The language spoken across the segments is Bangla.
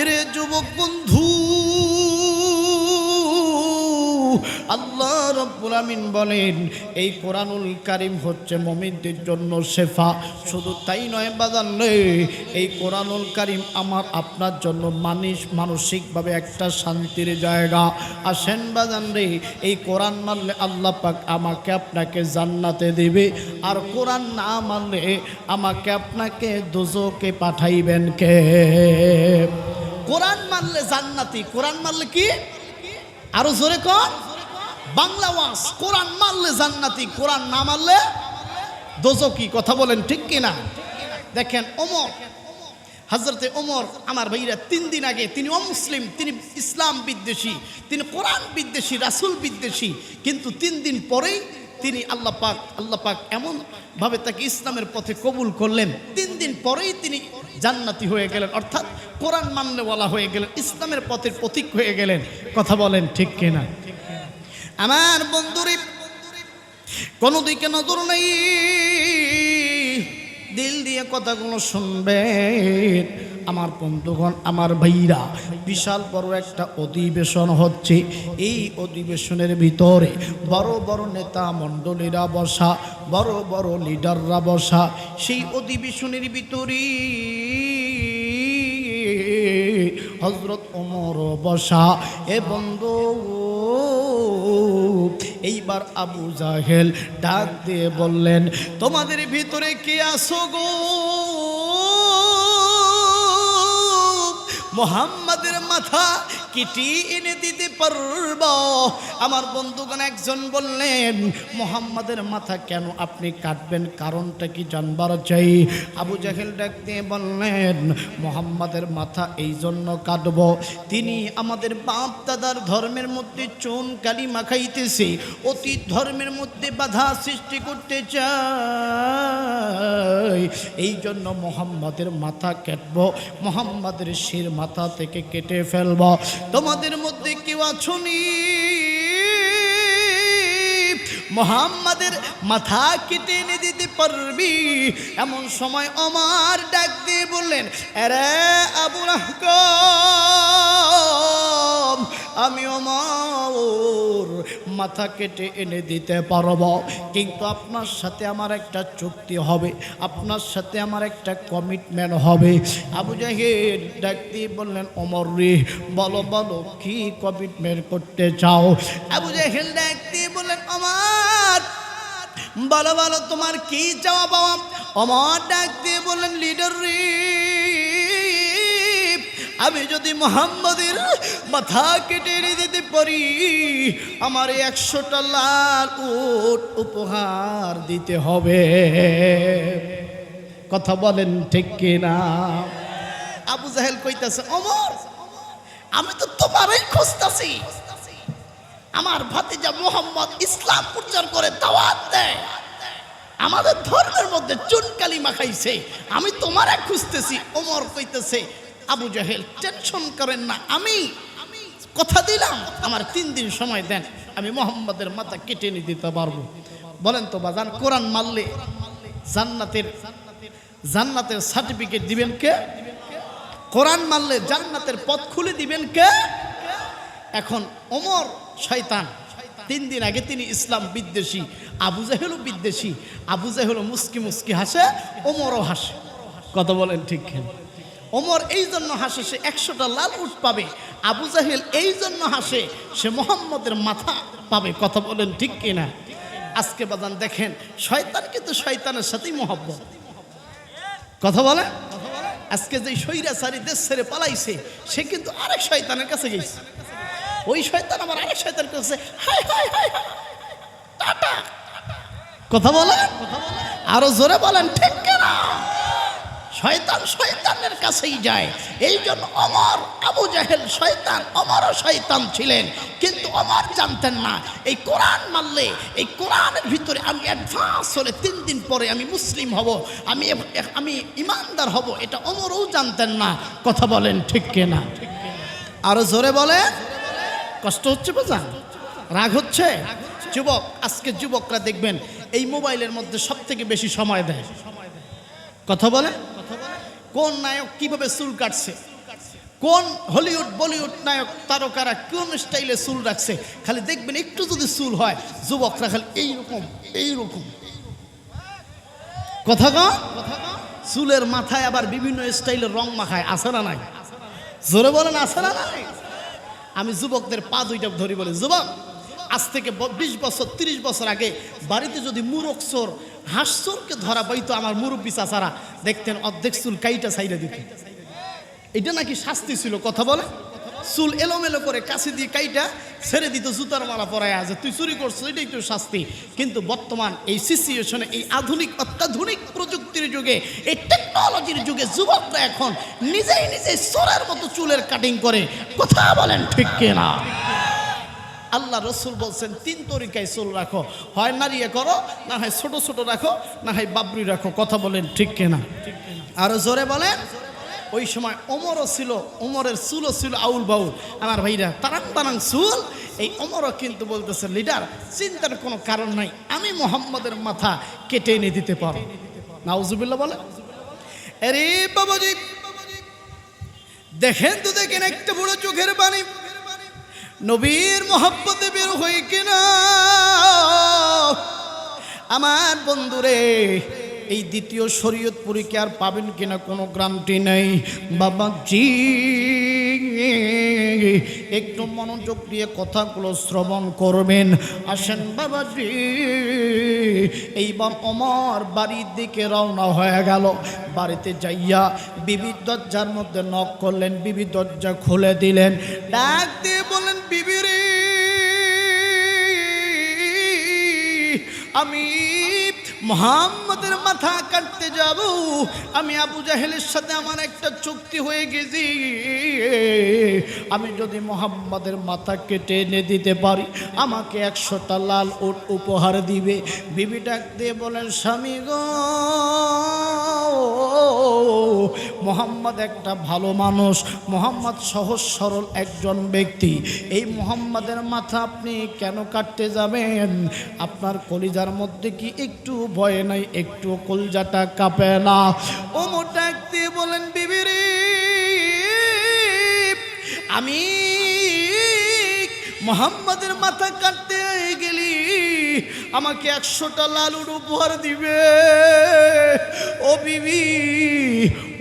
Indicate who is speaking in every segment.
Speaker 1: এরে যুবক বন্ধু, আল্লাহ রব্বুল আমিন বলেন, এই কোরআনুল কারিম হচ্ছে মমিনদের জন্য শেফা। শুধু তাই নয়, বাজান রে, এই কোরআনুল কারিম আমার আপনার জন্য মানিস, মানসিকভাবে একটা শান্তির জায়গা। আসেন বাজান রে, এই কোরআন মানলে আল্লাহ পাক আমাকে আপনাকে জান্নাতে দেবে। আর কোরআন না মানলে আমাকে আপনাকে দুজোকে পাঠাইবেন কে? কোরআন মানলে জান্নাতি, কোরআন মানলে কি? আরও জোরে কর বাংলা ওয়াজ, কোরআন মানলে জান্নাতি, কোরআন না মানলে দোজকি, কথা বলেন ঠিক কিনা? দেখেন ওমর হজরতে ওমর আমার ভাইরা তিন দিন আগে, তিনি অমুসলিম, তিনি ইসলাম বিদ্বেষী, তিনি কোরআন বিদ্বেষী, রাসুল বিদ্বেষী, কিন্তু তিন দিন পরেই তিনি আল্লাহ পাক আল্লাহ পাক এমন ভাবে তাকে ইসলামের পথে কবুল করলেন। তিন দিন পরেই তিনি জান্নাতি হয়ে গেলেন। অর্থাৎ কোরআন মানলেওয়ালা হয়ে গেলেন, ইসলামের পথের প্রতীক হয়ে গেলেন। কথা বলেন ঠিক কিনা? আমার বন্ধুরে কোনো দিকে নজর নেই? দিল দিয়ে কথাগুলো শুনবেন। আমার বন্ধুগণ, আমার ভাইরা, বিশাল বড় একটা অধিবেশন হচ্ছে। এই অধিবেশনের ভিতরে বড় বড় নেতা মণ্ডলীরা বসা, বড় বড় লিডাররা বসা। সেই অধিবেশনের ভিতরে হজরত ওমর বসা এ বন্ধু, এইবার আবু জাহেল ডাক দিয়ে বললেন, তোমাদের ভিতরে কে আসো গো? মোহাম্মদের মাথা কিটি এনে দিতে পারব আমার বন্ধুগণ একজন বললেন, মোহাম্মদের মাথা কেন আপনি কাটবেন? কারণটা কি জানবার চাই? আবু জাহেল ডাক দিয়ে বললেন, মোহাম্মদের মাথা এই জন্য কাটব। তিনি আমাদের বাপ দাদার ধর্মের মধ্যে চুন কালি মাখাইতেছে অতীত ধর্মের মধ্যে বাধা সৃষ্টি করতে চায় এই জন্য মোহাম্মদের মাথা কাটব, মোহাম্মদের শির মাথা থেকে কেটে ফেলব। তোমাদের মধ্যে কেউ আছনি। মোহাম্মদের মাথা কেটে এনে দিতে পারবি। এমন সময় অমার ডাক দিয়ে বললেন আরে আবু রাহকম আমি অমর মাথা কেটে এনে দিতে পারব। কিন্তু আপনার সাথে আমার একটা চুক্তি হবে, আপনার সাথে আমার একটা কমিটমেন্ট হবে। আবু জাহির ডাক দিয়ে বললেন অমর রে, বলো বলো, কি কমিটমেন্ট করতে চাও? আবু জাহিল ডাক দিয়ে বললেন আমার বলো বলো, তোমার কি চাওয়া পাওয়া? অমর ডাক দিয়ে বললেন, লিডার রে আমি যদি মোহাম্মদের মাথা কেটে দিতে পারি, আমার একশোটা লাল উট উপহার দিতে হবে। কথা বলেন ঠিক কিনা? আবু জাহেল কইতাছে অমর আমি তো তোমারই খুঁজতাছি। আমার ভাতিজা মোহাম্মদ ইসলাম প্রচার করে দাওয়াত দেয়। আমাদের ধর্মের মধ্যে চুনকালি মাখাইছে। আমি তোমারে খুঁজতেছি। ওমর কইতেছে আবু জাহেল টেনশন করেন না, আমি কথা দিলাম, আমার তিন দিন সময় দেন, আমি মোহাম্মদের মাথা কেটে নিয়ে দিতে পারব। বলেন তো বাজান, কোরআন মারলে জান্নাতের জান্নাতের সার্টিফিকেট দিবেন কে? কোরআন মারলে জান্নাতের পথ খুলে দিবেন কে? এখন অমর শয়তান, তিন দিন আগে তিনি ইসলাম বিদ্বেষী, আবু জাহেলও বিদ্বেষী, আবু জাহেলও মুস্কি মুস্কি হাসে, ওমরও হাসে। কথা বলেন ঠিক কেন? ওমর এই জন্য হাসে, সে একশোটা লাল উঠ পাবে। আবু জাহেল এই জন্য হাসে, সে মোহাম্মদের মাথা পাবে। কথা বলেন ঠিক কিনা? আজকে বাদান দেখেন, শয়তান কিন্তু শয়তানের সাথেই মহব্বত। কথা বলে? আজকে যে সৈরাচারী দেশ ছেড়ে পালাইছে, সে কিন্তু আরেক শয়তানের কাছে গেছে। ওই শয়তান আমার আরেক শয়তান কাছে কথা বলে আরও জোরে বলেন, ঠিক কেনা? শয়তান শয়তানের কাছেই যায়। এই জন্য অমর আবু জাহেল শয়তান, অমরও শয়তান ছিলেন। কিন্তু অমর জানতেন না। এই কোরআন মানলে, এই কোরআনের ভিতরে আমি অ্যাডভান্স হলে তিন দিন পরে আমি মুসলিম হব, আমি আমি ইমানদার হব, এটা অমরও জানতেন না। কথা বলেন ঠিক কিনা? আরও জোরে বলে কষ্ট হচ্ছে বোঝান? রাগ হচ্ছে? যুবক, আজকে যুবকরা দেখবেন, এই মোবাইলের মধ্যে সব থেকে বেশি সময় দেয়। কথা বলে কোন নায়ক কীভাবে চুল কাটছে? কোন হলিউড, বলিউড নায়ক, তারকারা কোন স্টাইলে চুল রাখছে? খালি দেখবেন একটু যদি চুল হয়, যুবকরা খালি এইরকম এইরকম। কথা কন চুলের মাথায় আবার বিভিন্ন স্টাইলের রং মাখায়, আছে না নাই? জোরে বলেন, আছে না নাই? আমি যুবকদের পা দুইটা ধরি বলি, যুবক, আজ থেকে বিশ বছর, তিরিশ বছর আগে বাড়িতে যদি মুরক চোর হাঁস চোরকে ধরা পাইতো আমার মুরব্বী চাচারা দেখতেন অর্ধেক চুল কাইটা সাইডে দিত। এটা নাকি শাস্তি ছিল, কথা বলে। চুল এলোমেলো করে কাছে দিয়ে কাইটা ছেড়ে দিত, জুতার মালা পরায় আছে তুই চুরি করছ এটাই তো শাস্তি। কিন্তু বর্তমান এই সিচুয়েশনে এই আধুনিক, অত্যাধুনিক প্রযুক্তির যুগে, এই টেকনোলজির যুগে যুবকরা এখন নিজেই নিজেই চোরের মতো চুলের কাটিং করে। কথা বলেন ঠিক কিনা? আল্লাহ রসুল বলছেন, তিন তরিকায় চুল রাখো। হয় নারিয়ে করো, না হয় ছোট ছোট রাখো, না হয় বাবরি রাখো। কথা বলেন ঠিক কিনা? আরও জোরে বলেন। ওই সময় ওমরও ছিল, ওমরের চুলও ছিল আউল বাউল। আমার ভাইরা, তারাং তারাং চুল। এই ওমরও কিন্তু বলতেছে, লিডার, চিন্তার কোনো কারণ নাই। আমি মোহাম্মদের মাথা কেটে এনে দিতে পারো। নাউজুবিল্লা বলে আরে বাবাজি, দেখেন তো দেখেন একটা বড় চোখের পানি। নবীর মোহাব্বতে বের হই কিনা? আমার বন্ধুরে, এই দ্বিতীয় শরীয়তপুরীকে আর পাবেন কিনা কোনো গ্রামটি নেই। বাবা, জি। একটু মনোযোগ দিয়ে কথাগুলো শ্রবণ করবেন। আসেন বাবাজি এইবার অমর বাড়ির দিকে রওনা হয়ে গেল। বাড়িতে যাইয়া বিবি দরজার মধ্যে নখ করলেন, বিবি দরজা খুলে দিলেন। ডাক দিয়ে বলেন বিবি রে, আমি মোহাম্মদের মাথা কাটতে যাব। আমি আবু জাহেলের সাথে আমার একটা চুক্তি হয়ে গেছি। আমি যদি মোহাম্মদের মাথা কেটে এনে দিতে পারি, আমাকে একশোটা লাল ওট উপহার দিবে। বিবি ডাক দিয়ে বলেন, স্বামী গো, মোহাম্মদ একটা ভালো মানুষ। মোহাম্মদ সহজ সরল একজন ব্যক্তি। এই মোহাম্মদের মাথা আপনি কেন কাটতে যাবেন? আপনার কলিজার মধ্যে কি একটু ভয় নাই? একটু কলজাটা কাঁপে না? ও দিয়ে বলেন বিবিরি আমি মোহাম্মদের মাথা কাটতে আমাকে একশোটা লালুর উপহার দিবে। ও বিবি,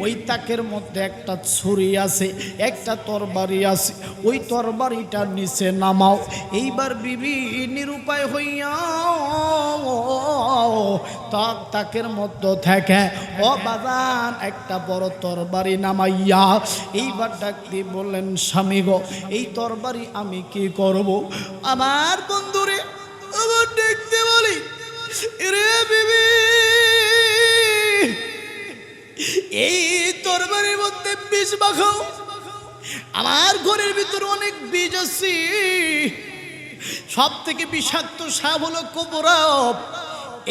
Speaker 1: ওই তাকের মধ্যে একটা ছুরি আছে, একটা তরবারি আছে। ওই তরবারিটা নিচে নামাও। এইবার বিবি নিরুপায় হইয়া তাক তাকের মধ্য থেকে ও বাজান একটা বড় তরবারি নামাইয়া এইবার ডাক দিয়ে বললেন, স্বামী গো, এই তরবারি আমি কি করব? আমার বন্ধুরে দেখতে বলি। রে বিবি, এই তরবারির মধ্যে বীজ মাখাও আমার ঘরের ভিতরে অনেক বীজ আছে। সব থেকে বিষাক্ত সাপ হলো কোবরা।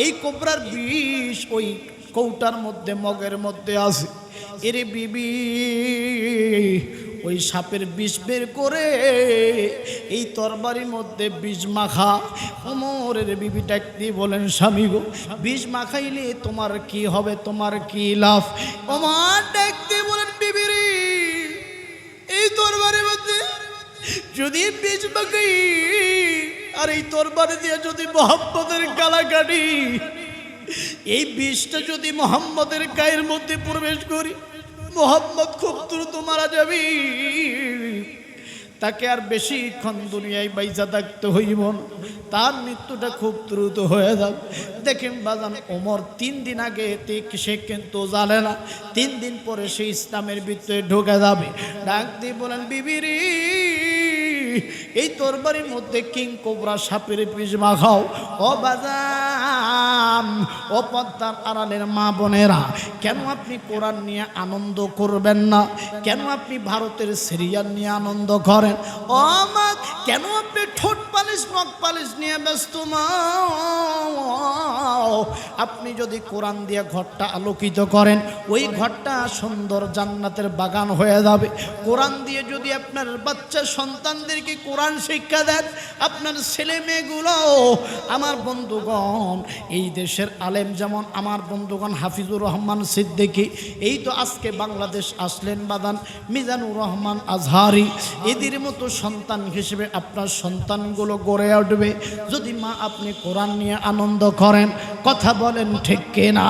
Speaker 1: এই কোবরার বিষ ওই কৌটার মধ্যে, মগের মধ্যে আছে। এরে বিবি ওই সাপের বিষ বের করে এই তরবারির মধ্যে বিষ মাখা। অমরের বিবি ডাক দিয়ে বলেন, স্বামী গো, বিষ মাখাইলে তোমার কি হবে? তোমার কি লাভ? অমর ডাক দিয়ে বলেন, বিবি রে, এই তরবারির মধ্যে যদি বিষ মাখাই, আর এই তরবারি দিয়ে যদি মোহাম্মদের গালা কাটি, এই বিষটা যদি মোহাম্মদের গায়ের মধ্যে প্রবেশ করি মোহাম্মদ খুব দ্রুত মারা যাবে। তাকে আর বেশিক্ষণ দুনিয়ায় বাইজা থাকতে হইব না। তার মৃত্যুটা খুব দ্রুত হয়ে যাবে। দেখেন বাজান, ওমর তিন দিন আগে সে কিন্তু জানে না। তিন দিন পরে সে ইসলামের ভিতরে ঢুকে যাবে। ডাক দিয়ে বলেন বিবিরি এই তোর বাড়ির মধ্যে কিং কোবরা সাপের পিস মাখাও। ও বাজাম ও পদ্মার আড়ালের মা বোনেরা, কেন আপনি কোরআন নিয়ে আনন্দ করবেন না? কেন আপনি ভারতের সিরিয়াল নিয়ে আনন্দ করেন? ও মা, কেন আপনি ঠোঁট পালিশ মগ পালিশ নিয়ে ব্যস্ত আপনি যদি কোরআন দিয়ে ঘরটা আলোকিত করেন, ওই ঘরটা সুন্দর জান্নাতের বাগান হয়ে যাবে। কোরআন দিয়ে যদি আপনার বাচ্চা সন্তানদেরকে কোরআন শিক্ষা দেন, আপনার ছেলে মেয়েগুলো, আমার বন্ধুগণ, এই দেশের আলেম যেমন আমার বন্ধুগণ হাফিজুর রহমান সিদ্দিকী, এই তো আজকে বাংলাদেশ আসলেন বাদান, মিজানুর রহমান আজহারি। এদের মতো সন্তান হিসেবে আপনার সন্তানগুলো গড়ে উঠবে। যদি মা আপনি কোরআন নিয়ে আনন্দ করেন কথা বলেন ঠিক কিনা?